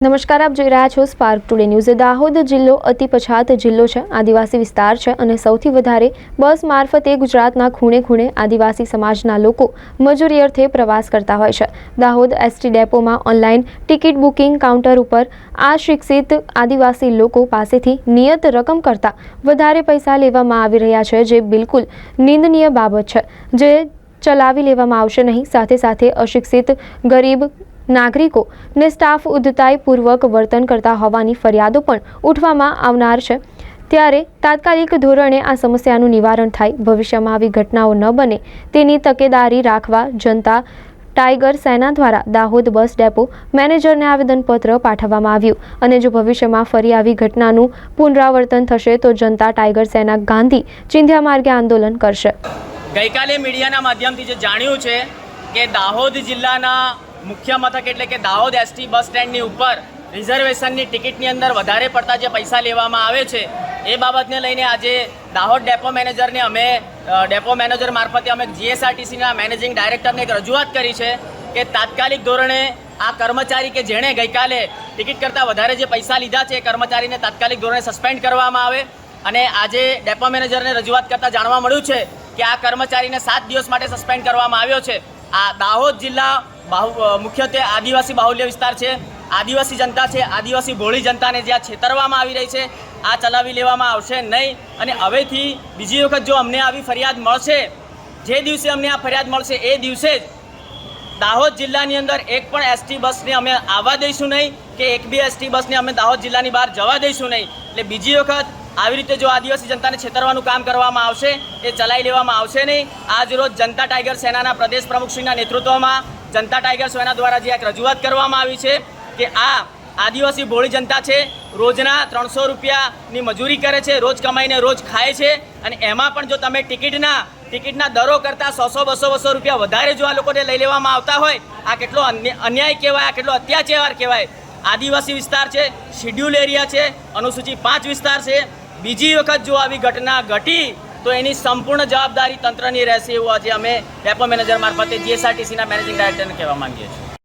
નમસ્કાર, આપ જોઈ રહ્યા છો સ્પાર્ક ટુડે ન્યૂઝ દાહોદ જિલ્લો અતિ પછાત જિલ્લો છે, આદિવાસી વિસ્તાર છે અને સૌથી વધારે બસ મારફતે ગુજરાતના ખૂણે ખૂણે આદિવાસી સમાજના લોકો મજૂરી અર્થે પ્રવાસ કરતા હોય છે. દાહોદ એસટી ડેપોમાં ઓનલાઈન ટિકિટ બુકિંગ કાઉન્ટર ઉપર આ શિક્ષિત આદિવાસી લોકો પાસેથી નિયત રકમ કરતાં વધારે પૈસા લેવામાં આવી રહ્યા છે, જે બિલકુલ નિંદનીય બાબત છે. જે ચલાવી લેવામાં આવશે નહીં, સાથે સાથે અશિક્ષિત ગરીબ નાગરિકો ને સ્ટાફ ઉદ્ધતાઈપૂર્વક વર્તન કરતા હોવાની ફરિયાદો પણ ઉઠવામાં આવનાર છે. ત્યારે તાત્કાલિક ધોરણે આ સમસ્યાનું નિવારણ થાય. ભવિષ્યમાં આવી ઘટનાઓ ન બને તેની તકેદારી રાખવા જનતા ટાઈગર સેના દ્વારા દાહોદ બસ ડેપો મેનેજરને આવેદનપત્ર પાઠવવામાં આવ્યું અને જો ભવિષ્યમાં ફરી આવી ઘટનાનું પુનરાવર્તન થશે તો જનતા ટાઈગર સેના ગાંધી ચિંધ્યા માર્ગે આંદોલન કરશે. ગઈકાલે મીડિયાના માધ્યમથી જે જાણ્યું છે કે દાહોદ જિલ્લાના મુખ્ય મથક એટલે કે દાહોદ એસટી બસ સ્ટેન્ડની ઉપર રિઝર્વેશનની ટિકિટની અંદર વધારે પડતા જે પૈસા લેવામાં આવે છે, એ બાબતને લઈને આજે દાહોદ ડેપો મેનેજરને અમે ડેપો મેનેજર મારફતે અમે જીએસઆરટીસીના મેનેજિંગ ડાયરેક્ટરને એક રજૂઆત કરી છે કે તાત્કાલિક ધોરણે આ કર્મચારી કે જેણે ગઈકાલે ટિકિટ કરતાં વધારે જે પૈસા લીધા છે, એ કર્મચારીને તાત્કાલિક ધોરણે સસ્પેન્ડ કરવામાં આવે અને આજે ડેપો મેનેજરને રજૂઆત કરતાં જાણવા મળ્યું છે કે આ કર્મચારીને સાત દિવસ માટે સસ્પેન્ડ કરવામાં આવ્યો છે. આ દાહોદ જિલ્લા બાહુ મુખ્યત્વે આદિવાસી બાહુલ્ય વિસ્તાર છે. આદિવાસી જનતા છે. આદિવાસી ભોળી જનતાને જ્યાં છેતરવામાં આવી રહી છે, આ ચલાવી લેવામાં આવશે નહીં. અને હવેથી બીજી વખત જો અમને આવી ફરિયાદ મળશે, જે દિવસે અમને આ ફરિયાદ મળશે એ દિવસે જ દાહોદ જિલ્લાની અંદર એક પણ એસટી બસને અમે આવવા દઈશું નહીં કે એક બી એસટી બસને અમે દાહોદ જિલ્લાની બહાર જવા દઈશું નહીં. એટલે બીજી વખત આવી રીતે જો આદિવાસી જનતાને છેતરવાનું કામ કરવામાં આવશે, એ ચલાવી લેવામાં આવશે નહીં. આજરોજ જનતા ટાઈગર સેનાના પ્રદેશ પ્રમુખશ્રીના નેતૃત્વમાં જનતા ટાઈગર સેના દ્વારા જે એક રજૂઆત કરવામાં આવી છે કે આ આદિવાસી ભોળી જનતા છે, રોજના ત્રણસો રૂપિયાની મજૂરી કરે છે, રોજ કમાઈને રોજ ખાય છે અને એમાં પણ જો તમે ટિકિટના ટિકિટના દરો કરતાં સો સો બસો બસો રૂપિયા વધારે જો આ લોકોને લઈ લેવામાં આવતા હોય, આ કેટલો અન્ય- અન્યાય કહેવાય, આ કેટલો અત્યાચાર કહેવાય. આદિવાસી વિસ્તાર છે, શિડ્યુલ એરિયા છે, અનુસૂચિ પાંચ વિસ્તાર છે બીજી વખત જો આવી ઘટના ઘટી, તો એની સંપૂર્ણ જવાબદારી તંત્રની રહેશે એવું આજે અમે ડેપો મેનેજર મારફતે જીએસઆરટીસીના મેનેજિંગ ડાયરેક્ટરને કહેવા માંગીએ છીએ.